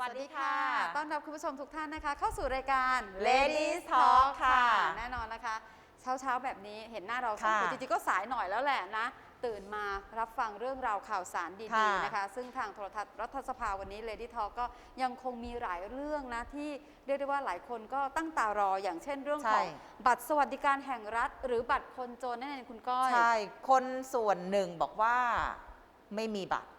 วัสดีค่ะ ต้อนรับคุณผู้ชมทุกท่านนะคะ เข้าสู่รายการ Ladies Talk ค่ะ แน่นอนนะคะ เช้าเช้าๆแบบนี้เห็นหน้าเราสองคนค่ะจริงๆก็สายหน่อยแล้วแหละนะ ตื่นมารับฟังเรื่องราวข่าวสารดีค่ะๆนะคะ ซึ่งทางโทรทัศน์รัฐสภาวันนี้ Lady Talk ก็ยังคงมีหลายเรื่องนะ ที่เรียกได้ว่าหลายคนก็ตั้งตารออย่างเช่นเรื่องของใช่บัตรสวัสดิการแห่งรัฐ หรือบัตรคนจนนั่นเองคุณก้อยใช่คนส่วนหนึ่งบอกว่าไม่มีบัตรอ่า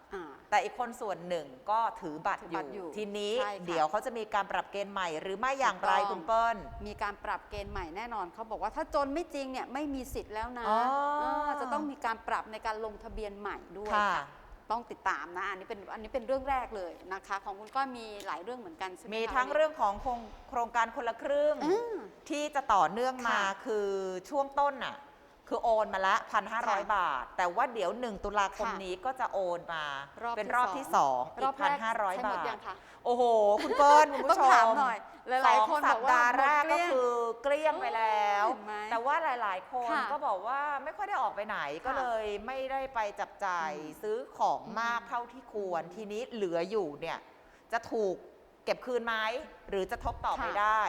แต่อีกคนส่วนหนึ่งก็ถือบัตรถืออบัตรอยู่ยู่ ทีนี้ใช่ค่ะ เดี๋ยวเขาจะมีการปรับเกณฑ์ใหม่ หรือไม่อย่างไรถูกต้องคุณเปิ้ล มีการปรับเกณฑ์ใหม่แน่นอนเขาบอกว่าถ้าจนไม่จริงเนี่ยไม่มีสิทธิ์แล้วนะอ๋อ เออจะต้องมีการปรับในการลงทะเบียนใหม่ด้วยค่ะค่ะต้องติดตามนะอันนี้เป็นอันนี้เป็นเรื่องแรกเลยนะคะ ของคุณก็มีหลายเรื่องเหมือนกันใช่ไหมมีคะทั้งเรื่องของโครงโครงการคนละครึ่งอืมที่จะต่อเนื่องมาค่ะ คือช่วงต้นน่ะ คือโอนมาละพันห้าร้อยค่ะบาท แต่ว่าเดี๋ยวหนึ่งตุลาคมค่ะนี้ก็จะโอนมา รอบเป็นที่รอบสองที่สองรอีอบกแรพันกห้าร้อยใช้หมบาดทยังคะ โอ้โห คุณเปิ้ลคุณต้อผู้งชมถามหน่อย หลายๆคนสองสับปอกว่าดาห์แรกหมดเกลี้ก็ยง คือเกลี้ยงไปแล้ว เห็นไหมแต่ว่าหลาย ๆ คนค่ะก็บอกว่าไม่ค่อยได้ออกไปไหนก็ค่ะเลยไม่ได้ไปจับจ่ายอืมซื้อของอืมมากเท่าที่ควร ทีนี้เหลืออยู่เนี่ยจะถูกเก็บคืนไหมหรือจะทบต่อไปค่ะได้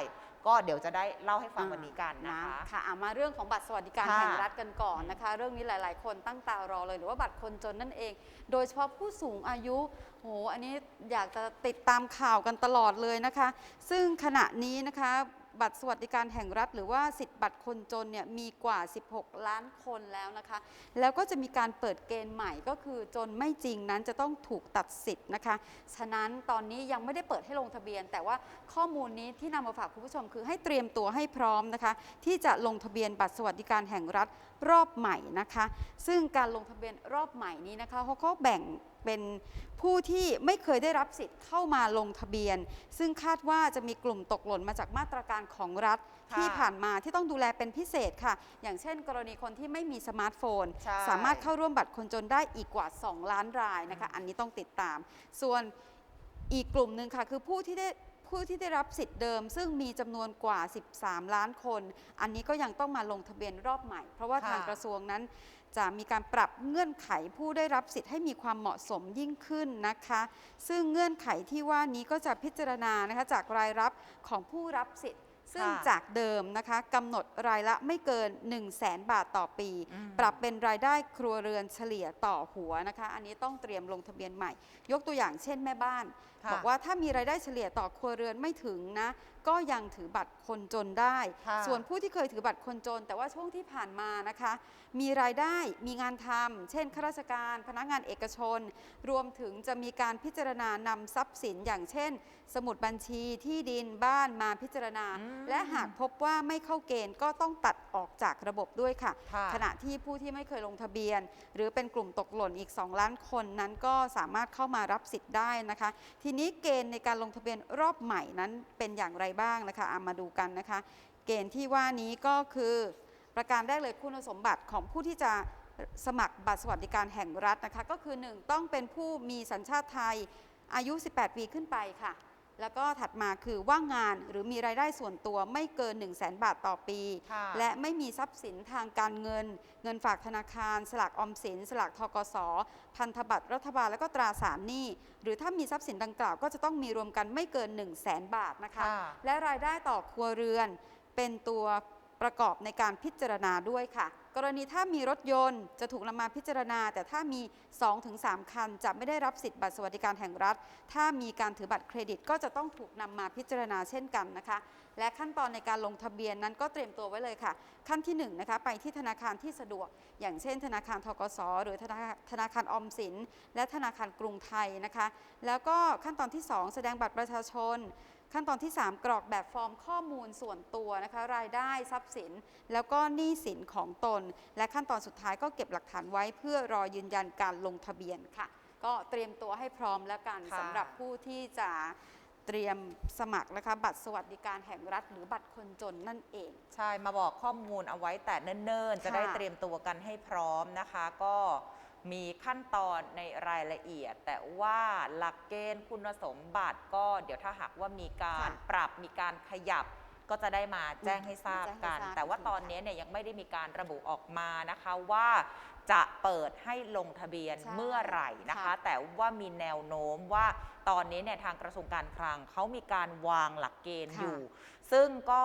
ก็เดี๋ยวจะได้เล่าให้ฟังอ่าวันนี้กันนะคะค่ะอะมาเรื่องของบัตรสวัสดิการค่ะแห่งรัฐกันก่อนนะคะ เรื่องนี้หลาย ๆ คนตั้งตารอเลยหรือว่าบัตรคนจนนั่นเอง โดยเฉพาะผู้สูงอายุโหอันนี้อยากจะติดตามข่าวกันตลอดเลยนะคะ ซึ่งขณะนี้นะคะ บัตรสวัสดิการแห่งรัฐ หรือว่าสิทธิบัตรคนจนเนี่ยมีกว่า 16 ล้านคนแล้วนะคะ แล้วก็จะมีการเปิดเกณฑ์ใหม่ก็คือจนไม่จริงนั้นจะต้องถูกตัดสิทธิ์นะคะ ฉะนั้นตอนนี้ยังไม่ได้เปิดให้ลงทะเบียน แต่ว่าข้อมูลนี้ที่นำมาฝากคุณผู้ชม คือให้เตรียมตัวให้พร้อมนะคะ ที่จะลงทะเบียนบัตรสวัสดิการแห่งรัฐรอบใหม่นะคะ ซึ่งการลงทะเบียนรอบใหม่นี้นะคะเขาก็แบ่ง เป็นผู้ที่ไม่เคยได้รับสิทธิ์เข้ามาลงทะเบียน ซึ่งคาดว่าจะมีกลุ่มตกหล่นมาจากมาตรการของรัฐค่ะที่ผ่านมาที่ต้องดูแลเป็นพิเศษค่ะ อย่างเช่น กรณีคนที่ไม่มีสมาร์ทโฟน ใช่ สามารถเข้าร่วมบัตรคนจนได้อีกกว่า 2 ล้านรายนะคะ อันนี้ต้องติดตาม ส่วนอีกกลุ่มหนึ่งค่ะ คือผู้ที่ได้ผู้ที่ได้รับสิทธิ์เดิม ซึ่งมีจำนวนกว่า 13 ล้านคน อันนี้ก็ยังต้องมาลงทะเบียนรอบใหม่ เพราะว่าค่ะทางกระทรวงนั้น จะมีการปรับเงื่อนไขผู้ได้รับสิทธิ์ให้มีความเหมาะสมยิ่งขึ้นนะคะ ซึ่งเงื่อนไขที่ว่านี้ก็จะพิจารณานะคะจากรายรับของผู้รับสิทธิ์ ซึ่งค่ะจากเดิมนะคะกำหนดรายละไม่เกิน 1 0 0 0 0แสนบาทต่อปีอืมปรับเป็นรายได้ครัวเรือนเฉลี่ยต่อหัวนะคะ อันนี้ต้องเตรียมลงทะเบียนใหม่ ยกตัวอย่างเช่นแม่บ้านค่ะบอกว่าถ้ามีรายได้เฉลี่ยต่อครัวเรือนไม่ถึงนะ ก็ยังถือบัตรคนจนได้ ค่ะส่วนผู้ที่เคยถือบัตรคนจน แต่ว่าช่วงที่ผ่านมานะคะ มีรายได้มีงานทำเช่นข้าราชการ พนักงานเอกชน รวมถึงจะมีการพิจารณานำทรัพย์สินอย่างเช่น สมุดบัญชีที่ดินบ้านมาพิจารณา อืม และหากพบว่าไม่เข้าเกณฑ์ก็ต้องตัดออกจากระบบด้วยค่ะ ค่ะ ขณะที่ผู้ที่ไม่เคยลงทะเบียน หรือเป็นกลุ่มตกหล่นอีก 2 ล้านคนนั้นก็สามารถเข้ามารับสิทธิ์ได้นะคะ ทีีนี้เกณฑ์ในการลงทะเบียนรอบใหม่นั้นเป็นอย่างไรบ้างนะคะเอามาดูกันนะคะ เกณฑ์ที่ว่านี้ก็คือประการแรกเลยคุณสมบัติของผู้ที่จะสมัครบัตรสวัสดิการแห่งรัฐนะคะ ก็คือ 1 ต้องเป็นผู้มีสัญชาติไทยอายุ 18 ปีขึ้นไปค่ะ แล้วก็ถัดมาคือว่างงานหรือมีรายได้ส่วนตัวไม่เกิน 1 0 0 0 0แบาทต่อปี ค่ะและไม่มีทรัพย์สินทางการเงิน เงินฝากธนาคาร สลากออมสิน สลากทกส พันธบัตรรัฐบาลและก็ตราสารหนี้ หรือถ้ามีทรัพย์สินดังกล่าวก็จะต้องมีรวมกันไม่เกิน 1 0 0 0 0แบาทนะคะ ค่ะ และรายได้ต่อครัวเรือนเป็นตัวประกอบในการพิจารณาด้วยค่ะ กรณีถ้ามีรถยนต์จะถูกนำมาพิจารณา แต่ถ้ามี 2-3 คัน จะไม่ได้รับสิทธิ์บัตรสวัสดิการแห่งรัฐ ถ้ามีการถือบัตรเครดิตก็จะต้องถูกนำมาพิจารณาเช่นกันนะคะ และขั้นตอนในการลงทะเบียนนั้นก็เตรียมตัวไว้เลยค่ะ ขั้นที่1นงนะคะไปที่ธนาคารที่สะดวก อย่างเช่น ธนาคารทกสหรือธนาคารธนาคารออมสิน และธนาคารกรุงไทยนะคะ แล้วก็ขั้นตอนที่ 2 แสดงบัตรประชาชนขั้นตอนที่ 3 กรอกแบบฟอร์มข้อมูลส่วนตัวนะคะรายได้ทรัพย์สิน แล้วก็หนี้สินของตน และขั้นตอนสุดท้ายก็เก็บหลักฐานไว้ เพื่อรอยืนยันการลงทะเบียนค่ะ ก็เตรียมตัวให้พร้อมแล้วกันค่ะสำหรับผู้ที่จะ เตรียมสมัครนะคะบัตรสวัสดิการแห่งรัฐ หรือบัตรคนจนนั่นเอง ใช่ มาบอกข้อมูลเอาไว้แต่เนิ่นๆจะค่ะได้เตรียมตัวกันให้พร้อมนะคะ ก็มีขั้นตอนในรายละเอียด แต่ว่าหลักเกณฑ์คุณสมบัติก็เดี๋ยวถ้าหากว่ามีการปรับมีการขยับก็จะได้มาแจ้งให้ทราบกันแจ้งให้ทราบแต่ว่าอีกทีตอนค่ะนี้เนี่ยยังไม่ได้มีการระบุออกมานะคะว่า จะเปิดให้ลงทะเบียนใช่เมื่อไหร่นะคะ ค่ะ แต่ว่ามีแนวโน้มว่าตอนนี้เนี่ยทางกระทรวงการคลังเขามีการวางหลักเกณฑ์ค่ะอยู่ ซึ่งก็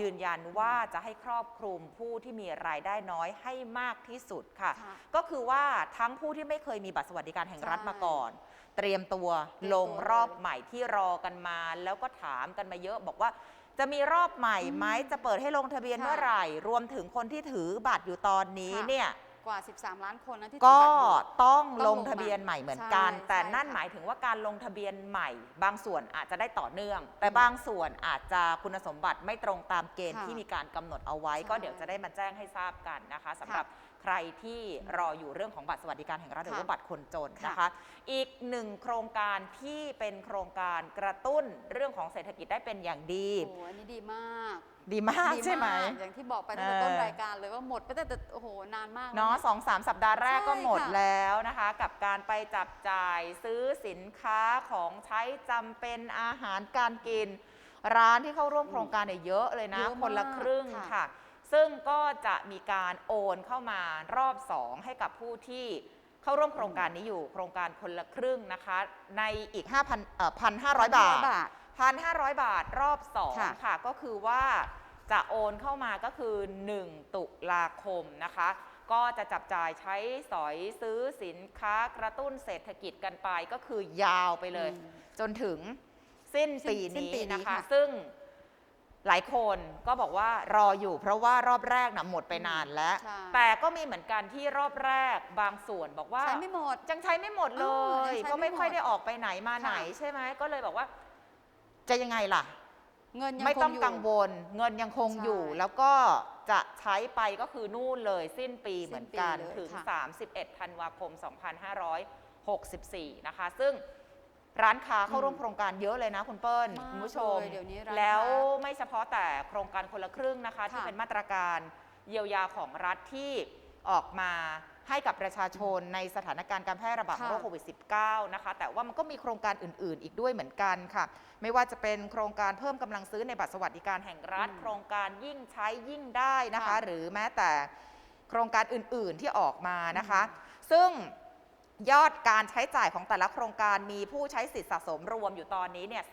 ยืนยันว่าจะให้ครอบคลุมผู้ที่มีรายได้น้อยให้มากที่สุดค่ะ ค่ะ ก็คือว่าทั้งผู้ที่ไม่เคยมีบัตรสวัสดิการแห่งรัฐใช่มาก่อน เตรียมตัวเตรียมตัวลงรอบใหม่ที่รอกันมา แล้วก็ถามกันมาเยอะบอกว่า จะมีรอบใหม่ไหมอืมจะเปิดให้ลงทะเบียนค่ะเมื่อไหร่ รวมถึงคนที่ถือบัตรอยู่ตอนนี้ค่ะ เนี่ย กว่า 13 ล้านคนนะที่ก็ถือบัตรอยู่ ต้องต้องลลงงทะเบียนมาใหม่เหมือนกัน ใช่แต่ใช่นั่นค่ะ หมายถึงว่าการลงทะเบียนใหม่ บางส่วนอาจจะได้ต่อเนื่อง แต่บางส่วนอาจจะคุณสมบัติไม่ตรงตามเกณฑ์ค่ะที่มีการกำหนดเอาไว้ใช่ก็เดี๋ยวจะได้มาแจ้งให้ทราบกันนะคะสำหรับ ใครที่รออยู่เรื่องของบัตรสวัสดิการแห่งรัฐหรือว่าบัตรคนจนนะคะ อีกหนึ่งโครงการที่เป็นโครงการกระตุ้นเรื่องของเศรษฐกิจได้เป็นอย่างดี โอ้โหอันนี้ดีมากดีมากดีใช่ไหมากอย่างที่บอกไปตั้งแต่เออต้นรายการเลยว่าหมดไปแต่แต่โอ้โหนานมากแล้วเนาะสองสามสัปดาห์แรกก็ใช่หมดค่ะแล้วนะคะ กับการไปจับจ่ายซื้อสินค้าของใช้จำเป็นอาหารการกิน ร้านที่เข้าร่วมโครงการเนี่ยเยอะเลยนะเยอะมากคนละครึ่งค่ะค่ะ ซึ่งก็จะมีการโอนเข้ามารอบ 2 ให้กับผู้ที่เข้าร่วมโครงการนี้อยู่ โครงการคนละครึ่งนะคะ ในอีก5,000เอ่อ1,500 บาท บาท 1,500 บาทรอบ ค่ะ 2 ค่ะ ก็คือว่าจะโอนเข้ามาก็คือ 1 ตุลาคมนะคะ ก็จะจับจ่ายใช้สอยซื้อสินค้ากระตุ้นเศรษฐกิจกันไปก็คือยาวไปเลย อืมจนถึงสิ้นปีสิ้นนี้ปีนี้นะคะ ค่ะ ซึ่ง หลายคนก็บอกว่ารออยู่ เพราะว่ารอบแรกนะหมดไปนานแล้ว ใช่ แต่ก็มีเหมือนกันที่รอบแรกบางส่วนบอกว่า ใช้ไม่หมดยังใช้ไม่หมดเลเออย ยังใช้ก็ไม่ไม่หมดค่อยได้ออกไปไหนมาไหนค่ะ ใช่ไหมก็เลยบอกว่า จะยังไงล่ะ เงินยังไม่ต้องคยู่ กังวล เงินยังคงใช่อยู่แล้วก็จะใช้ไปก็คือนู่นเลยสิ้นปีสิ้นเหมือนกันปีเลยถึง ค่ะ 31 ธันวาคม 2564 นะคะ ซึ่ง ร้านค้าเข้าร่วมโครงการเยอะเลยนะคุณเปิ้ลมากคุณผู้ชม เลยเดี๋ยวนี้ร้านแล้วค้าไม่เฉพาะแต่โครงการคนละครึ่งนะคะ ที่ค่ะเป็นมาตรการเยียวยาของรัฐที่ออกมาให้กับประชาชนในสถานการณ์การแพร่ระบาดของโรคค่ะโควิด -19 นะคะ แต่ว่ามันก็มีโครงการอื่น ๆ อีกด้วยเหมือนกันค่ะ ไม่ว่าจะเป็นโครงการเพิ่มกำลังซื้อในบัตรสวัสดิการแห่งรัฐ อืมโครงการยิ่งใช้ยิ่งได้นะคะ ค่ะหรือแม้แต่โครงการอื่น ๆ ที่ออกมานะคะ ซึ่ง ยอดการใช้จ่ายของแต่ละโครงการมีผู้ใช้สิทธิ์สะสมรวมอยู่ตอนนี้เนี่ย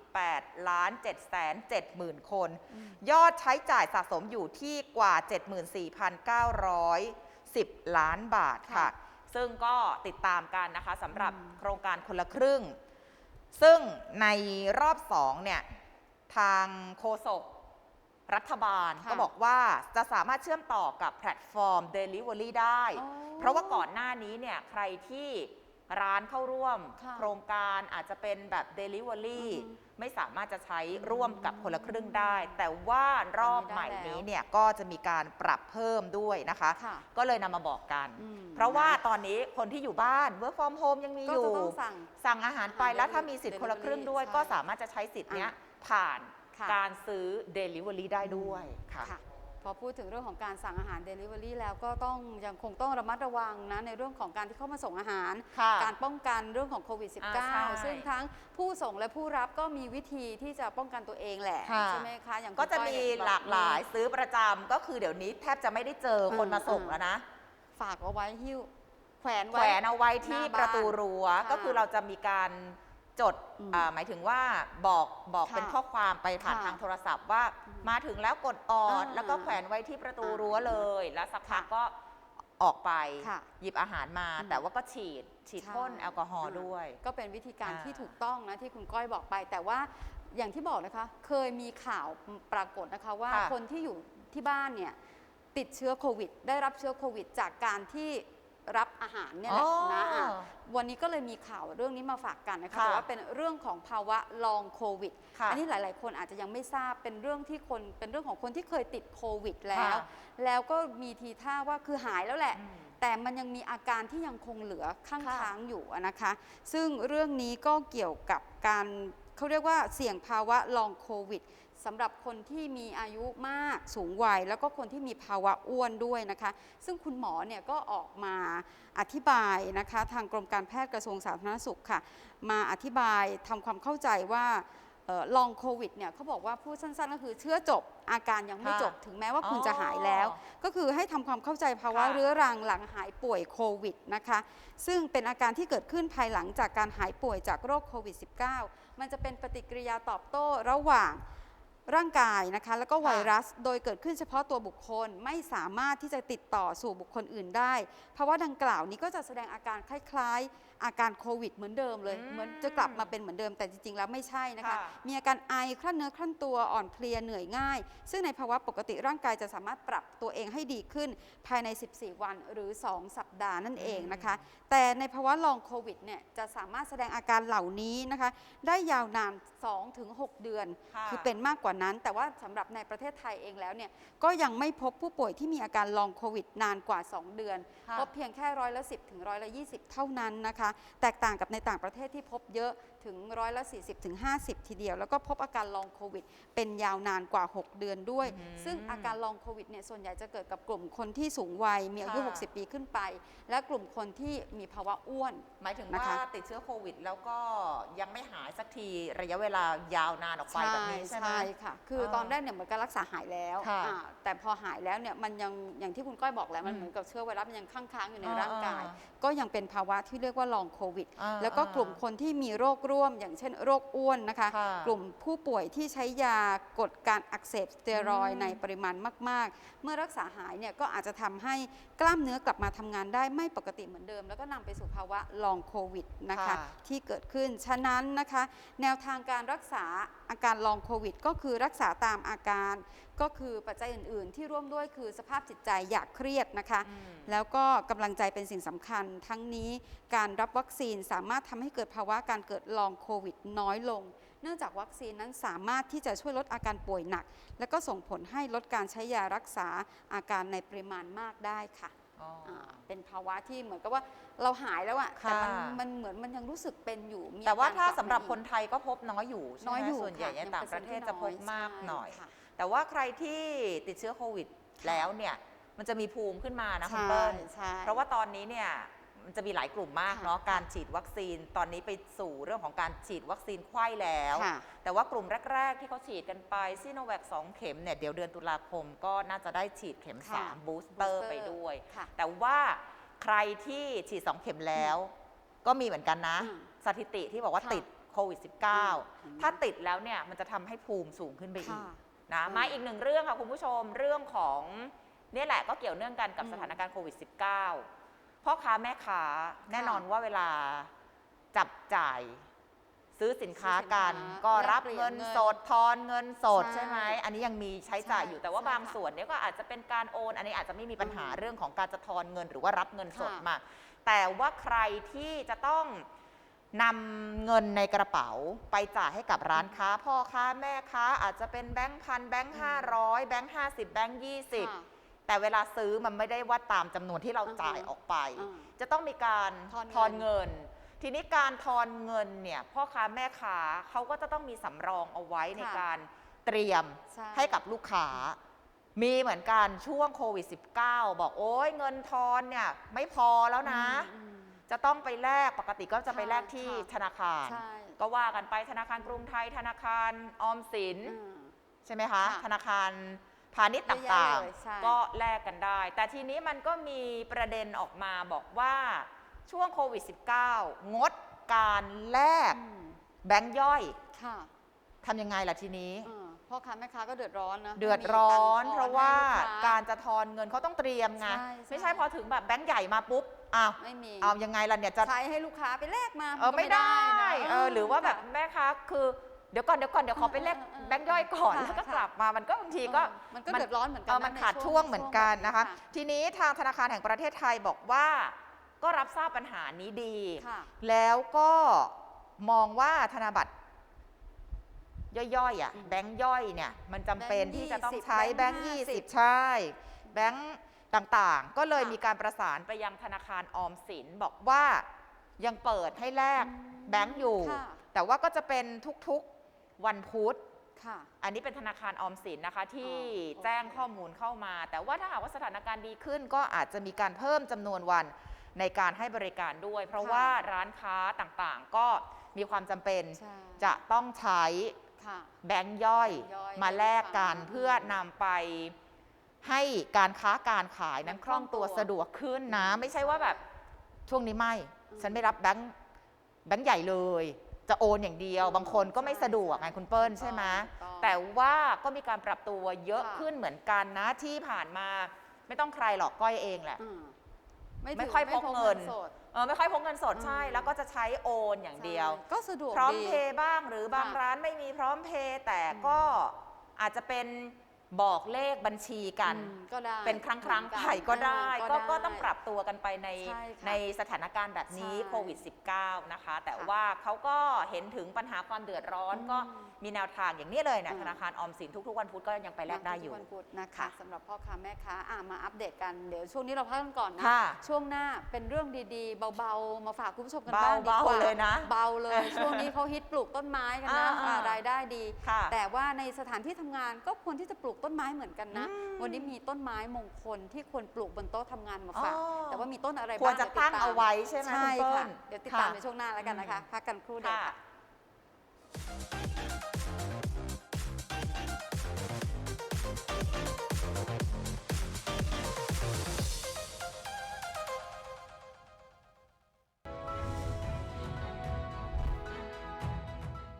38ล้าน7แสน7หมื่นคนอืมยอดใช้จ่ายสะสมอยู่ที่กว่า 74,910 ล้านบาทค่ะค่ะซึ่งก็ติดตามกันนะคะสำหรับอืมโครงการคนละครึ่ง ซึ่งในรอบสองเนี่ยทางโฆษก รัฐบาลค่ะก็บอกว่าจะสามารถเชื่อมต่อกับแพลตฟอร์ม Delivery ได้ อ๋อเพราะว่าก่อนหน้านี้เนี่ยใครที่ร้านเข้าร่วม ค่ะโครงการอาจจะเป็นแบบ Delivery อือฮึไม่สามารถจะใช้ร่วมกับคนละครึ่งได้ แต่ว่ารอบใหม่ได้แล้วนี้เนี่ยก็จะมีการปรับเพิ่มด้วยนะคะ ค่ะ ก็เลยนำมาบอกกัน อืมเพราะว่าตอนนี้คนที่อยู่บ้าน work from home ยังมีก็อยู่ จะต้องสั่ง สั่งอาหารไปอาหารแล้วถ้ามีสิทธิ์คนละครึ่งด้วย Delivery ก็ใช่สามารถจะใช้สิทธิ์เนี้ยอะผ่าน ค่ะ การซื้อ Delivery ได้ด้วยค่ะ ค่ะพอพูดถึงเรื่องของการสั่งอาหาร Delivery แล้วก็ต้องยังคงต้องระมัดระวังนะในเรื่องของการที่เข้ามาส่งอาหาร ค่ะ การป้องกันเรื่องของโควิด อ่าใช่ -19 ซึ่งทั้งผู้ส่งและผู้รับก็มีวิธีที่จะป้องกันตัวเองแหละค่ะ ใช่ไหมคะอย่างคุณก็จะก้อยมีเนี่ยหลากหลายซื้อประจำก็คือเดี๋ยวนี้แทบจะไม่ได้เจอคนมาส่งอืมแล้วนะ ฝากเอาไว้หิ้วแขวนแขไว้ วนเอาไว้ที่หน้าบ้านประตูรั้วค่ะก็คือเราจะมีการ จดอืมอ่าหมายถึงว่าบอกบอกค่ะเป็นข้อความไปผ่านค่ะทางโทรศัพท์ว่าอืมมาถึงแล้วกดออด อ่าแล้วก็แขวนไว้ที่ประตูอ่ารั้วเลย แล้วสักพักค่ะก็ออกไปค่ะหยิบอาหารมา อืมแต่ว่าก็ฉีดฉีดใช่พ่นแอลกอฮอล์ด้วย ก็เป็นวิธีการอ่าที่ถูกต้องนะที่คุณก้อยบอกไป แต่ว่าอย่างที่บอกนะคะ เคยมีข่าวปรากฏนะคะว่าค่ะ คนที่อยู่ที่บ้านเนี่ยติดเชื้อโควิด ได้รับเชื้อโควิด จากการที่ รับอาหารเนี่ยแหละนะอะวันนี้ก็เลยมีข่าวเรื่องนี้มาฝากกันนะคะค่ะแต่ว่าเป็นเรื่องของภาวะลองโควิด ค่ะอันี้หลาย ๆ คนอาจจะยังไม่ทราบเป็นเรื่องที่คนเป็นเรื่องของคนที่เคยติดโควิดแล้ว ค่ะแล้วก็มีทีท่าว่าคือหายแล้วแหละ อืม แต่มันยังมีอาการที่ยังคงเหลือข้างค่ะ ค้างอยู่อะนะคะ ซึ่งเรื่องนี้ก็เกี่ยวกับการเขาเรียกว่าเสี่ยงภาวะลองโควิด สำหรับคนที่มีอายุมากสูงวัย แล้วก็คนที่มีภาวะอ้วนด้วยนะคะ ซึ่งคุณหมอเนี่ยก็ออกมาอธิบายนะคะทางกรมการแพทย์กระทรวงสาธารณสุขค่ะ มาอธิบายทำความเข้าใจว่าลองโควิดเนี่ยเขาบอกว่าพูดสั้นๆ ก็คือเชื้อจบอาการยังไม่ค่ะจบถึงแม้ว่าคุณจะหายแล้วอ๋อก็คือให้ทำความเข้าใจภาวะค่ะเรื้อรังหลังหายป่วยโควิดนะคะซึ่งเป็นอาการที่เกิดขึ้นภายหลังจากการหายป่วยจากโรคโควิด -19 มันจะเป็นปฏิกิริยาตอบโต้ระหว่าง ร่างกายนะคะ แล้วก็ไวรัสโดยเกิดขึ้นเฉพาะตัวบุคคลไม่สามารถที่จะติดต่อสู่บุคคลอื่นได้ภาวะดังกล่าวนี้ก็จะแสดงอาการคล้ายๆ อาการโควิดเหมือนเดิมเลย อืมเหมือนจะกลับมาเป็นเหมือนเดิมแต่จริงๆ แล้วไม่ใช่นะคะ ค่ะ มีอาการไอคลั่นเนื้อคลั่นตัวอ่อนเพลียเหนื่อยง่าย ซึ่งในภาวะปกติร่างกายจะสามารถปรับตัวเองให้ดีขึ้น ภายใน 14 วันหรือ 2 สัปดาห์นั่นเองนะคะ แต่ในภาวะลองโควิดเนี่ยจะสามารถแสดงอาการเหล่านี้นะคะ ได้ยาวนาน 2-6 เดือน ค่ะคือเป็นมากกว่านั้น แต่ว่าสำหรับในประเทศไทยเองแล้วเนี่ยก็ยังไม่พบผู้ป่วยที่มีอาการลองโควิดนานกว่า 2 เดือน ค่ะ พบเพียงแค่ร้อยละ 10 ถึงร้อยละ 20 เท่านั้นนะคะแตกต่างกับในต่างประเทศที่พบเยอะ ถึงร้อยละ 40ถึง50 ทีเดียว แล้วก็พบอาการลองโควิด เป็นยาวนานกว่า 6 เดือนด้วยอืมซึ่งอาการลองโควิดเนี่ยส่วนใหญ่จะเกิดกับกลุ่มคนที่สูงวัยมีอายุ ค่ะ 60 ปีขึ้นไป และกลุ่มคนที่มีภาวะอ้วน หมายถึงนะว่าคะ ติดเชื้อโควิด แล้วก็ยังไม่หายสักทีระยะเวลายาวนานออกไปแบบนี้ใช่ไหมใช่ค่ะ คืออ่าตอนแรกเนี่ยเหมือนกับรักษาหายแล้วค่ะอ่าแต่พอหายแล้วเนี่ยมันยังอย่างที่คุณก้อยบอกแหล้วมันอืมเหมือนกับเชื้อไวรัสมันยังค้างค้างๆอยู่ในอ่าร่างกาย อ่าก็ยังเป็นภาวะที่เรียกว่าลองโควิด อ่าแล้วก็อ่ากลุ่มคนที่มีโรคร่วมอย่างเช่นโรคอ้วนนะคะ ค่ะกลุ่มผู้ป่วยที่ใช้ยากดการอักเสบสเตียรอยด์อืม ในปริมาณมาก ๆ เมื่อรักษาหายเนี่ยก็อาจจะทำให้กล้ามเนื้อกลับมาทำงานได้ไม่ปกติเหมือนเดิม แล้วก็นำไปสู่ภาวะลองโควิดนะคะค่ะที่เกิดขึ้น ฉะนั้นนะคะ แนวทางการรักษา อาการลองโควิด ก็คือรักษาตามอาการ ก็คือปัจจัยอื่น ๆ ที่ร่วมด้วยคือสภาพจิตใจอย่าเครียดนะคะอืมแล้วก็กำลังใจเป็นสิ่งสำคัญ ทั้งนี้การรับวัคซีนสามารถทำให้เกิดภาวะการเกิดลองโควิด น้อยลง เนื่องจากวัคซีนนั้นสามารถที่จะช่วยลดอาการป่วยหนัก และก็ส่งผลให้ลดการใช้ยารักษาอาการในปริมาณมากได้ค่ะอ๋ออา เป็นภาวะที่เหมือนกับว่าเราหายแล้วอะแต่มันค่ะมันเหมือนมันยังรู้สึกเป็นอยู่มีแต่ว่าอกถ้าลัสำหรับมคนอีกไทยก็พบน้อยอยู่ใช่น้อยไหมอยู่ส่วนใหญ่ค่ในต่างประเทศยังจะพบปอร์เซ็นต์ที่มากหน่อยใช่ค่ะแต่ว่าใครที่ติดเชื้อโควิดแล้วเนี่ยมันจะมีภูมิขึ้นมานะคุณใช่เปิ้ลใช่เพราะว่าตอนนี้เนี่ย มันจะมีหลายกลุ่มมากค่ะเนาะการฉีดวัคซีนตอนนี้ไปสู่เรื่องของการฉีดวัคซีนไข้แล้ว ค่ะ แต่ว่ากลุ่มแรก ๆ ที่เขาฉีดกันไปซีโนแวค2เข็มเนี่ยเดี๋ยวเดือนตุลาคมก็น่าจะได้ฉีดเข็มค่ะ3บูสเตอร์ booster ไปด้วย ค่ะ แต่ว่าใครที่ฉีด2เข็มแล้ว ก็มีเหมือนกันนะ อืมสถิติที่บอกว่าค่ะติดโควิด อืม -19 ถ้าติดแล้วเนี่ยมันจะทำให้ภูมิสูงขึ้นไปอีกค่ะนะอืมมาอีกหนึ่งเรื่องค่ะคุณผู้ชมเรื่องของเนี่ยแหละก็เกี่ยวเนื่องกันกับอืมสถานการณ์โควิด -19 พ่อค้าแม่ค้าแน่นอนว่าเวลาจับจ่าย ซื้อสินค้ากันซื้อสินค้าก็รับแลกเปลี่ยนเงินเงินสดทอนเงินสดใช่ ใช่ไหมอันนี้ยังมีใช้จ่ายอยู่ใช่แต่ว่าใช่บางค่ะส่วนเนี่ยก็อาจจะเป็นการโอน อันนี้อาจจะไม่มีปัญหาอืมเรื่องของการจะทอนเงินหรือว่ารับเงินสดค่ะ มา แต่ว่าใครที่จะต้องนำเงินในกระเป๋าไปจ่ายให้กับร้านค้า พ่อค้าแม่ค้าอาจจะเป็นแบงค์พันแบงค์ห้าร้อยแบงค์ห้าสิบแบงค์ยี่สิบ ค่ะ แต่เวลาซื้อมันไม่ได้ว่าตามจำนวนที่เราอือฮึจ่ายออกไปอ่าจะต้องมีการทอนเงินทอนเงิน ทีนี้การทอนเงินเนี่ยพ่อค้าแม่ค้าเขาก็จะต้องมีสำรองเอาไว้ในค่ะการเตรียมใช่ให้กับลูกค้า มีเหมือนกันช่วงโควิด -19 บอกโอ้ยเงินทอนเนี่ยไม่พอแล้วนะอืมจะต้องไปแลกปกติก็จะไปแลกค่ะที่ค่ะธนาคารใช่ก็ว่ากันไปธนาคารกรุงไทยธนาคารออมสินอืมใช่ไหมคะค่ะธนาคาร พาณิชย์เยอะแยะต่างเลยใช่ ๆ ก็แลกกันได้ แต่ทีนี้มันก็มีประเด็นออกมาบอกว่าช่วงโควิด -19 งดการแลกอืมแบงค์ย่อยค่ะทำยังไงล่ะทีนี้ เออพ่อค้าแม่ค้าก็เดือดร้อนนะเดือดร้อน ไม่มีเพตังราะค์ทอนว่าให้ลูค้ การจะทอนเงินเขาต้องเตรียมไงใช่ไม่ใช่ใช่พอถึงแบบแบงค์ใหญ่มาปุ๊บอ้าวไม่มีเอายังไงล่ะเนี่ยจะ ใช้ให้ลูกค้าไปแลกมาเออไม่ได้นะเออหรือว่าแบบค่ะแม่ค้าคือ เดี๋ยวก่อนเดี๋ยวก่อนเดี๋ยวขอไปเลขเออเออแบงค์ย่อยก่อนค่ะแล้วก็ค่ะกลับมามันก็บางทีก็เออมันก็เดือดร้อนเหมือนกัเออนะมันในขาดช่วงเหมือนกันนะคะช่วงแบบทีนี้ทางธนาคารแห่งประเทศไทยบอกว่าก็รับทราบปัญหานี้ดี ค่ะ แล้วก็มองว่าธนบัตรย่อยๆอะอืมแบงค์ย่อยเนี่ยมันจำเป็นแบงค์ที่จะต้อง20ใช้แบแบงงค์ค์ยี่สิบ50ใช่ แบงค์ต่างๆ ก็เลยค่ะ มีการประสานไปยังธนาคารออมสินบอกว่ายังเปิดให้แลกอืมแบงค์อยู่ ค่ะ แต่ว่าก็จะเป็นทุกๆ วันพุธ ค่ะ อันนี้เป็นธนาคารออมสินนะคะที่อ๋อโอเคแจ้งข้อมูลเข้ามา แต่ว่าถ้าหากว่าสถานการณ์ดีขึ้น ก็อาจจะมีการเพิ่มจำนวนวันในการให้บริการด้วย เพราะว่าร้านค้าต่างๆ ก็มีความจำเป็นใช่ จะต้องใช้ ค่ะ แบงค์ย่อยแบงค์ย่อยมาแลกกันค่ะเพื่อนำไปให้การค้าการขายนั้นมันคล่องตัวคล่องตัวสะดวกขึ้นนะ ไม่ใช่ว่าแบบช่วงนี้ไม่อืมฉันไม่รับแบงค์แบงค์ใหญ่เลย จะโอนอย่างเดียวอืมบางคนก็ไม่ใช่สะดวกใช่ไงคุณเปิ้ลถูกต้องใช่ไหมถูกต้องแต่ว่าก็มีการปรับตัวเยอะค่ะ ขึ้นเหมือนกันนะที่ผ่านมาไม่ต้องใครหรอกก้อยเองแหละ อืมไม่ถืค่อยพกเงิน สด เออไม่ค่อยพกเงินสดอืมใช่แล้วก็จะใช้โอนอย่างเดียว ใช่ก็สะดวกพร้อมดี เพย์บ้างหรือบางค่ะร้านไม่มีพร้อมเพย์แต่ก็อาจจะเป็น บอกเลขบัญชีกันอืมก็ได้เป็นครั้งครั้งเหมือนไปก็ได้เออก็ก็ได้ต้องปรับตัวกันไปในใช่ค่ะในสถานการณ์แบบนี้ใช่โควิด -19 นะคะ แต่ค่ะว่าเขาก็เห็นถึงปัญหาความเดือดร้อนอืมก็มีแนวทางอย่างนี้เลยนะอืมธนาคารออมสินทุกๆวันพุธก็ยังไปแลกได้อยู่ทุกวันพุธนะคะค่ะสำหรับพ่อค้าแม่ค้าอะมาอัปเดตกันเดี๋ยวช่วงนี้เราพักกันก่อนนะค่ะช่วงหน้าเป็นเรื่องดีๆ เบาๆ มาฝากคุณผู้ชมกันเบาบ้างดีกว่าเบาเลยนะเบาเลยช่วงนี้เขาฮิตปลูกต้นไม้กันนะอ่าๆอ่ารายได้ดีค่ะแต่ว่าในสถานที่ทำงานก็ควรที่จะปลูกต้นไม้เหมือนกันนะอืมวันนี้มีต้นไม้มงคลที่ควรปลูกบนโต๊ะทำงานมาฝากอ๋อ แต่ว่ามีต้นอะไรบ้างควรจะดี๋ยตั้งติดมเอาไว้ใช่ไหมใช่คุณเปิ้ค่ะลเดี๋ยวติดตามค่ะในช่วงหน้าแล้วกันนะคะอืมพักกันครู่เดียวค่ะค่ะ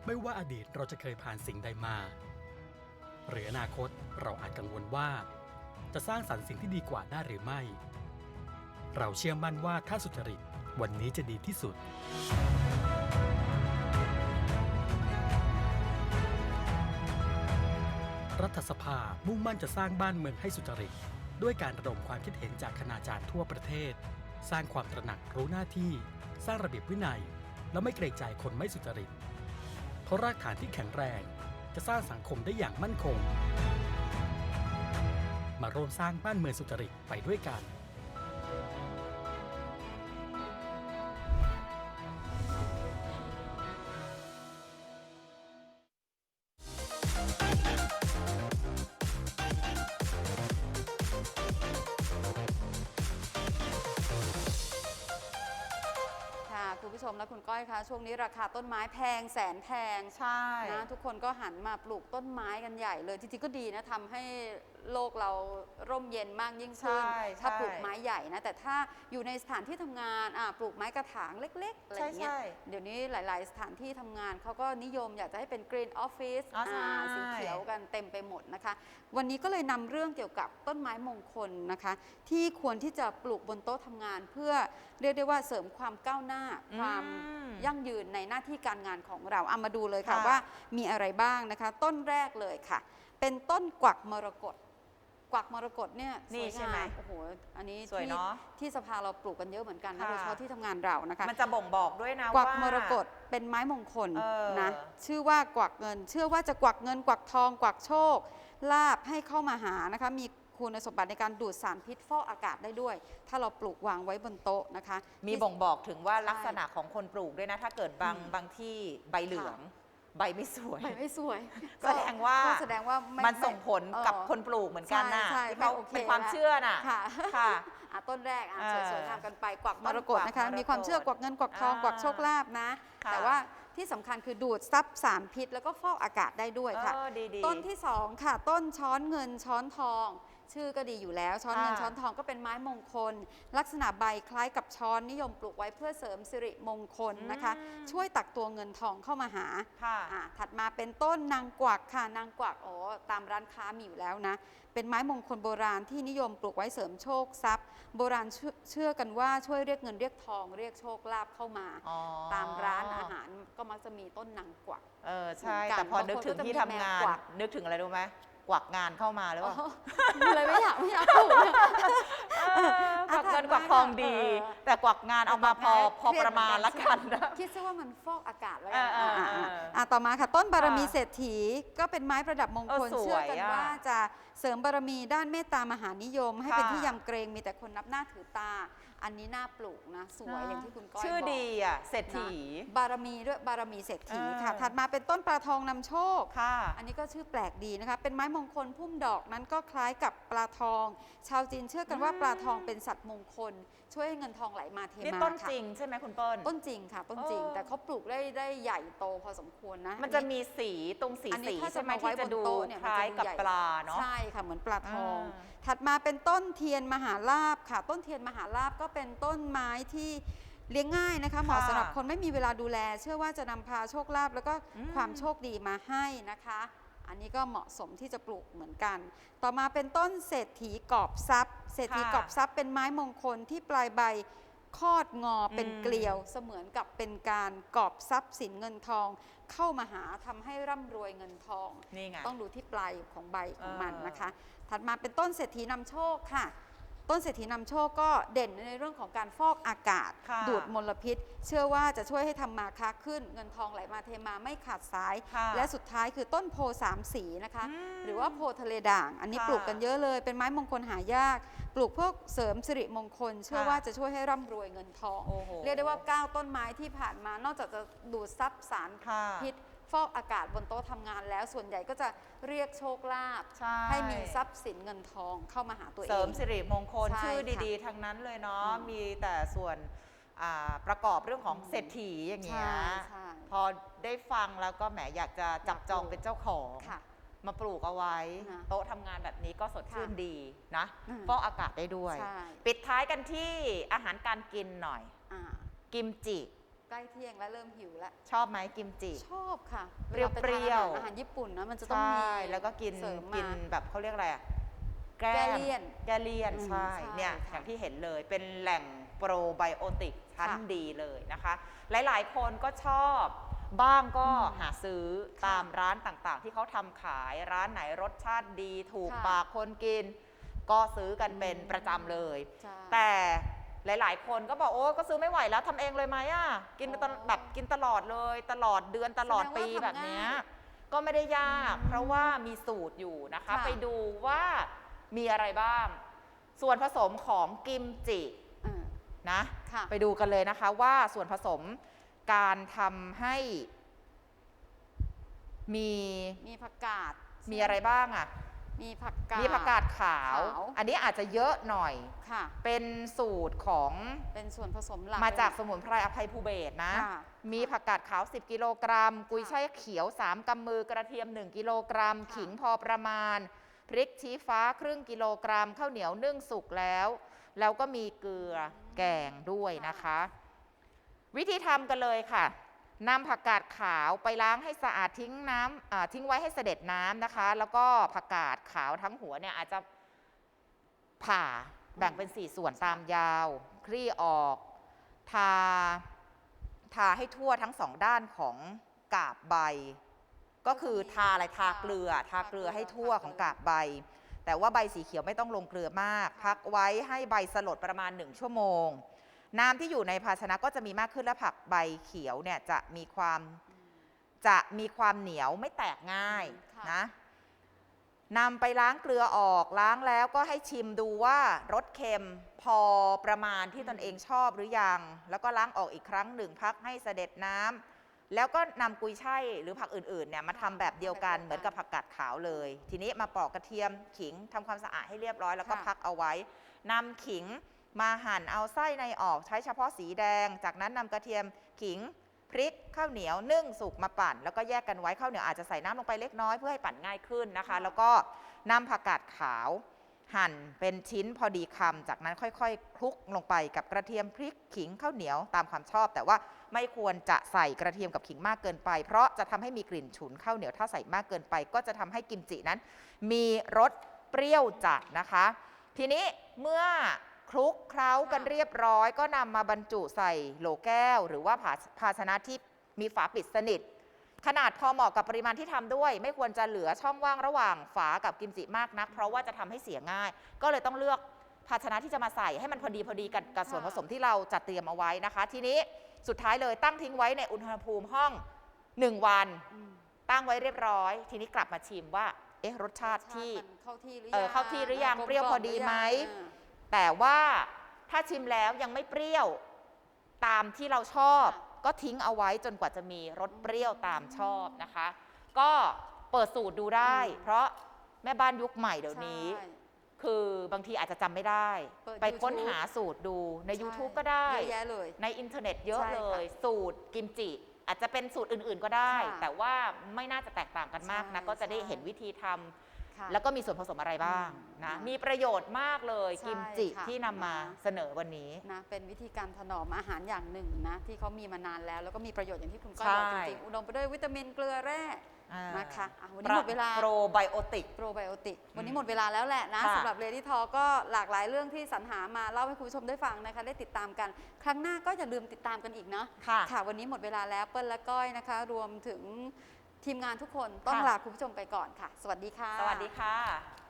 ไม่ว่าอดีตเราจะเคยผ่านสิ่งใดมา หรืออนาคตเราอาจกังวลว่า จะสร้างสรรค์สิ่งที่ดีกว่าได้หรือไม่ เราเชื่อมั่นว่าถ้าสุจริตวันนี้จะดีที่สุด รัฐสภามุ่งมั่นจะสร้างบ้านเมืองให้สุจริต ด้วยการระดมความคิดเห็นจากคณาจารย์ทั่วประเทศ สร้างความตระหนักรู้หน้าที่ สร้างระเบียบวินัย และไม่เกรงใจคนไม่สุจริต เพราะรากฐานที่แข็งแรง จะสร้างสังคมได้อย่างมั่นคง มาร่วมสร้างบ้านเมืองสุจริตไปด้วยกัน ช่วงนี้ราคาต้นไม้แพงแสนแพงใช่นะทุกคนก็หันมาปลูกต้นไม้กันใหญ่เลยจริงๆก็ดีนะทำให้ โลกเราร่มเย็นมากยิ่งขึ้น ใช่ถ้าใช่ปลูกไม้ใหญ่นะ แต่ถ้าอยู่ในสถานที่ทำงานอะปลูกไม้กระถางเล็กๆอะไรอย่างเงี้ยใช่เดี๋ยวนี้หลาย ๆ สถานที่ทำงานเขาก็นิยมอยากจะให้เป็น Green Office อ๋อใช่ สีเขียวกันเต็มไปหมดนะคะ วันนี้ก็เลยนำเรื่องเกี่ยวกับต้นไม้มงคลนะคะ ที่ควรที่จะปลูกบนโต๊ะทำงาน เพื่อเรียกได้ว่าเสริมความก้าวหน้าความ อืม ยั่งยืนในหน้าที่การงานของเราเอามาดูเลยค่ะค่ะ ว่ามีอะไรบ้างนะคะ ต้นแรกเลยค่ะ เป็นต้นกวักมรกต กวักมรกตเนี่ยนี่สวยใช่ไหมงามโอ้โหอันนี้สวยที่เนาะที่สภาเราปลูกกันเยอะเหมือนกันนะค่ะ โดยเฉพาะที่ทำงานเรานะคะ มันจะบ่งบอกด้วยนะกวักว่า มรกตเป็นไม้มงคลเออ นะชื่อว่ากวักเงิน เชื่อว่าจะกวักเงินกวักทอง กวักโชคลาบให้เข้ามาหานะคะ มีคุณสมบัติในการดูดสารพิษฟอกอากาศได้ด้วย ถ้าเราปลูกวางไว้บนโต๊ะนะคะมีที่ บ่งบอกถึงว่าใช่ลักษณะของคนปลูกด้วยนะ ถ้าเกิดบางอืม บางที่ใบเหลือง ใบไม่สวย ใบไม่สวยแสดงว่าก็แสดงว่าไมันส่งผลกับเออคนปลูกเหมือนกันน่ะใช่ใช่ที่เขาไม่โอเคเป็นความละเชื่อน่ะค่ะค่ะอะต้นแรกอะเออสวยๆงามกันไปกวักมต้นรกตนะคะกวักมรกตมีความเชื่อกวักเงินกวักทองอ่ากวักโชคลาภนะค่ะแต่ว่าที่สำคัญคือดูดซับสารพิษ แล้วก็ฟอกอากาศได้ด้วยค่ะเออดีๆต้นที่สองค่ะ ต้นช้อนเงินช้อนทอง ชื่อก็ดีอยู่แล้วช้อนเงินค่ะช้อนทองก็เป็นไม้มงคล ลักษณะใบคล้ายกับช้อนนิยมปลูกไว้เพื่อเสริมสิริมงคลนะคะอืมช่วยตักตัวเงินทองเข้ามาหา ค่ะ อ่าถัดมาเป็นต้นนางกวักค่ะนางกวักอ๋อตามร้านค้ามีอยู่แล้วนะ เป็นไม้มงคลโบราณที่นิยมปลูกไว้เสริมโชคทรัพย์ โบราณเชื่อเชื่อกันว่าช่วยเรียกเงินเรียกทองเรียกโชคลาภเข้ามา อ๋อตามร้านอาหารก็มักจะมีต้นนางกวัก เออใช่ เหมือนกันแต่พอนึกถึงบางคนก็จะที่มีทำงานแมวกวัก นึกถึงอะไรรู้ไหม กวักงานเข้ามาหรือเปล่าอ๋อเลยไม่อยากไม่อยากปลูก เออกวักเงินกวักทองดี เออ แต่กวักงานเอามาพอพอเครียดประมาณเหมือนกันละกันนะ คิดซะว่ามันฟอกอากาศแล้วกันเออเอออ่าเออๆๆอะต่อมาค่ะ ต้นบารมีค่ะเศรษฐีก็เป็นไม้ประดับมงคลเออสวยเชื่อกันอะว่าจะ เสริมบารมีด้านเมตตามหานิยม ให้เป็นค่ะที่ยำเกรงมีแต่คนนับหน้าถือตา อันนี้น่าปลูกนะ สวยอย่างที่คุณก้อยชื่อบอกดีอะเศรษฐี บารมีด้วยบารมีเศรษฐีค่ะเออถัดมาเป็นต้นปลาทองนำโชคค่ะ อันนี้ก็ชื่อแปลกดีนะคะ เป็นไม้มงคลพุ่มดอกนั้นก็คล้ายกับปลาทอง ชาวจีนเชื่อกันว่าอืมปลาทองเป็นสัตว์มงคล ช่วยให้เงินทองไหลมาเทนี่มาต้นค่ะจริงใช่ไหมคุณเปิ้ล ต้นจริงค่ะ ต้นจริง เออ แต่เขาปลูกได้ได้ใหญ่โตพอสมควรนะมันจะมีสีตรงสีอันนี้สีถ้าจะใช่ไหมมาไว้ที่จะบนดูโต๊ะเนี่ยคล้ายมันจะดูกับใหญ่ ปลาเนาะ ใช่ค่ะเหมือนปลาทอง อ่า ถัดมาเป็นต้นเทียนมหาลาบค่ะ ต้นเทียนมหาลาบก็เป็นต้นไม้ที่เลี้ยงง่ายนะคะเหมาะสำหรับคนไม่มีเวลาดูแล เชื่อว่าจะนำพาโชคลาภแล้วก็ความโชคดีมาให้นะคะ อันนี้ก็เหมาะสมที่จะปลูกเหมือนกัน ต่อมาเป็นต้นเศรษฐีกอบทรัพย์ เศรษฐีกอบทรัพย์เป็นไม้มงคลที่ปลายใบคอดงอเป็นเกลียวเสมือนกับเป็นการกอบทรัพย์สินเงินทอง เข้ามาหาทำให้ร่ำรวยเงินทองนี่ไงต้องดูที่ปลายของใบของมันเออนะคะ ถัดมาเป็นต้นเศรษฐีนำโชคค่ะ ต้นเศรษฐีนำโชคก็เด่นในเรื่องของการฟอกอากาศ ค่ะดูดมลพิษ เชื่อว่าจะช่วยให้ทำมาค้าขึ้น เงินทองไหลมาเทมาไม่ขาดสาย ค่ะและสุดท้ายคือต้นโพสามสีนะคะ อืมหรือว่าโพทะเลด่าง อันนี้ค่ะปลูกกันเยอะเลย เป็นไม้มงคลหายาก ปลูกเพื่อเสริมสิริมงคล เชื่อค่ะว่าจะช่วยให้ร่ำรวยเงินทอง โอ้โห เรียกได้ว่า 9 ต้นไม้ที่ผ่านมานอกจากจะดูดซับสาร ค่ะ พิษ ฟอกอากาศบนโต๊ะทำงานแล้ว ส่วนใหญ่ก็จะเรียกโชคลาภใช่ ให้มีทรัพย์สินเงินทองเข้ามาหาตัวเอง เสริมสิริมงคลใช่ชื่อค่ะดีๆ ทั้งนั้นเลยเนาะ อืมมีแต่ส่วนอ่าประกอบเรื่องของอืมเศรษฐีอย่างเงี้ใช่ยใช่พอได้ฟังแล้วก็แหมอยากจะจับจองเป็นเจ้าของ ค่ะ มาปลูกเอาไว้ นะโต๊ะทำงานแบบนี้ก็สดชื่นค่ะดีนะอืม ฟอกอากาศได้ด้วย ใช่ปิดท้ายกันที่อาหารการกินหน่อย อ่ากิมจิ ใกล้เที่ยงแล้วเริ่มหิวแล้วชอบไหมกิมจิ ชอบค่ะเปรี้ยวาไปเปรี้ยวทานอาหารอาหารญี่ปุ่นนะมันจะต้องใช่มีแล้วก็กินเสริมมากินแบบเขาเรียกอะไรอะแก้เลี่ยนแก้เลี่ยนอืมใช่ใช่เนี่ยค่ะอย่างที่เห็นเลยเป็นแหล่งโปรไบโอติกชั้นค่ะดีเลยนะคะ หลายๆคนก็ชอบบ้างก็อืมหาซื้อค่ะตามร้านต่างๆ ที่เขาทำขายร้านไหนรสชาติดี ถูกค่ะปากคนกิน ก็ซื้อกันเป็นประจำเลย ใช่ แต่ หลาย ๆ คนก็บอกโอ้ก็ซื้อไม่ไหวแล้วทำเองเลยไหมอะกินตลอ๋อแบบกินตลอดเลย ตลอดเดือนตลอดแสดงว่าปีทำแบบเนี้ยง่ายก็ไม่ได้ยากอืมเพราะว่ามีสูตรอยู่นะคะค่ะไปดูว่ามีอะไรบ้าง ส่วนผสมของกิมจิอ่านะค่ะไปดูกันเลยนะคะว่าส่วนผสมการทำให้มีมีผักกาดมีอะไรบ้างอะ มีผักกาด มีผักกาดขาว ขาว อันนี้อาจจะเยอะหน่อย ค่ะ เป็นสูตรของเป็นส่วนผสมหลักมาจากเลยสมุนไพรอภัยภูเบศรนะ ค่ะมีผักกาดขาว 10 กิโลกรัม กุยช่ายเขียว 3กำมือกระเทียม 1 กิโลกรัม ค่ะ ขิงพอประมาณ พริกชี้ฟ้าครึ่งกิโลกรัม ข้าวเหนียวนึ่งสุกแล้ว แล้วก็มีเกลือแกงด้วยนะคะ วิธีทำกันเลยค่ะ นำผักกาดขาวไปล้างให้สะอาดทิ้งน้ำทิ้งไว้ให้เสด็จน้ำนะคะ แล้วก็ผักกาดขาวทั้งหัวเนี่ยอาจจะผ่าแบ่งเป็นสี่ส่วนตามยาว คลี่ออก ทา ทาให้ทั่วทั้งสองด้านของกาบใบ ก็คือทาอะไรทาเกลือ ทาเกลือให้ทั่วของกาบใบ แต่ว่าใบสีเขียวไม่ต้องลงเกลือมาก พักไว้ให้ใบสลดประมาณ 1 ชั่วโมง น้ำที่อยู่ในภาชนะก็จะมีมากขึ้นและผักใบเขียวเนี่ยจะมีความจะมีความเหนียวไม่แตกง่ายค่ะนะนำไปล้างเกลือออกล้างแล้วก็ให้ชิมดูว่ารสเค็มพอประมาณที่ตนเองชอบหรือยัง แล้วก็ล้างออกอีกครั้งหนึ่งพักให้เสด็จน้ำแล้วก็นำกุยช่ายหรือผักอื่นๆเนี่ยมาทำแบบเดียวกันเหมือนกับผักกาดขาวเลย ทีนี้มาปอกกระเทียมขิงทำความสะอาดให้เรียบร้อย แล้วก็ค่ะพักเอาไว้นำขิง มาหั่นเอาไส้ในออกใช้เฉพาะสีแดง จากนั้นนำกระเทียมขิงพริกข้าวเหนียวนึ่งสุกมาปั่น แล้วก็แยกกันไว้ข้าวเหนียวอาจจะใส่น้ำลงไปเล็กน้อยเพื่อให้ปั่นง่ายขึ้นนะคะ แล้วก็นำผักกาดขาว หั่นเป็นชิ้นพอดีคำจากนั้นค่อยๆ คลุกลงไปกับกระเทียมพริกขิงข้าวเหนียวตามความชอบ แต่ว่าไม่ควรจะใส่กระเทียมกับขิงมากเกินไป เพราะจะทำให้มีกลิ่นฉุนข้าวเหนียวถ้าใส่มากเกินไป ก็จะทำให้กิมจินั้น มีรสเปรี้ยวจัดนะคะ ทีนี้เมื่อ คลุกเคล้ากันเรียบร้อย ก็นำมาบรรจุใส่โหลแก้ว หรือว่าภาภาชนะที่มีฝาปิดสนิท ขนาดพอเหมาะกับปริมาณที่ทำด้วย ไม่ควรจะเหลือช่องว่างระหว่างฝากับกิมจิมากนัก เพราะว่าจะทำให้เสียง่าย ก็เลยต้องเลือกภาชนะที่จะมาใส่ให้มันพอดีพอดีกันกับส่วนผสมที่เราจัดเตรียมเอาไว้นะคะ ทีนี้สุดท้ายเลยตั้งทิ้งไว้ในอุณหภูมิห้อง 1 วันอืมตั้งไว้เรียบร้อย ทีนี้กลับมาชิมว่าเอ๊ะรสชาติที่มันเข้าที่หรือเอยัองเข้าที่หรือยังกลมเปรี้ยวพอดีไหมกล่อรือยัง แต่ว่าถ้าชิมแล้วยังไม่เปรี้ยวตามที่เราชอบ ก็ทิ้งเอาไว้จนกว่าจะมีรสเปรี้ยวตามชอบนะคะ ก็เปิดสูตรดูได้ เพราะแม่บ้านยุคใหม่เดี๋ยวนี้ ใช่ คือบางทีอาจจะจำไม่ได้ เปิดไปค้น YouTube หาสูตรดูใน ใช่ YouTube ก็ได้ เยอะแยะเลย ในอินเทอร์เน็ตเยอะใช่เลค่ะยสูตรกิมจิ อาจจะเป็นสูตรอื่นๆก็ได้ ค่ะแต่ว่าไม่น่าจะแตกต่างกันมากนะ ใช่ก็จะได้ใช่ เห็นวิธีทำ ค่ะแล้วก็มีส่วนผสมอะไรบ้างอืมนะนะ มีประโยชน์มากเลยใช่กิมจิค่ะที่นำมานะเสนอวันนี้ นะเป็นวิธีการถนอมอาหารอย่างหนึ่งนะที่เขามีมานานแล้ว แล้วก็มีประโยชน์อย่างที่คุณก้อยใช่บอกจริงๆอุดมไปด้วยวิตามินเกลือแร่ อ่านะคะอะวันนี้หมดเวลา โปรไบโอติก โปรไบโอติก วันนี้หมดเวลาแล้วแหละนะค่ะ สำหรับเรดี้ทอก็หลากหลายเรื่องที่สรรหามาเล่าให้คุณผู้ชมได้ฟังนะคะ ได้ติดตามกัน ครั้งหน้าก็อย่าลืมติดตามกันอีกเนาะ ค่ะ ค่ะ วันนี้หมดเวลาแล้วเปิ้ลและก้อยนะคะ รวมถึง ทีมงานทุกคนต้องค่ะ ลาคุณผู้ชมไปก่อนค่ะ สวัสดีค่ะ สวัสดีค่ะ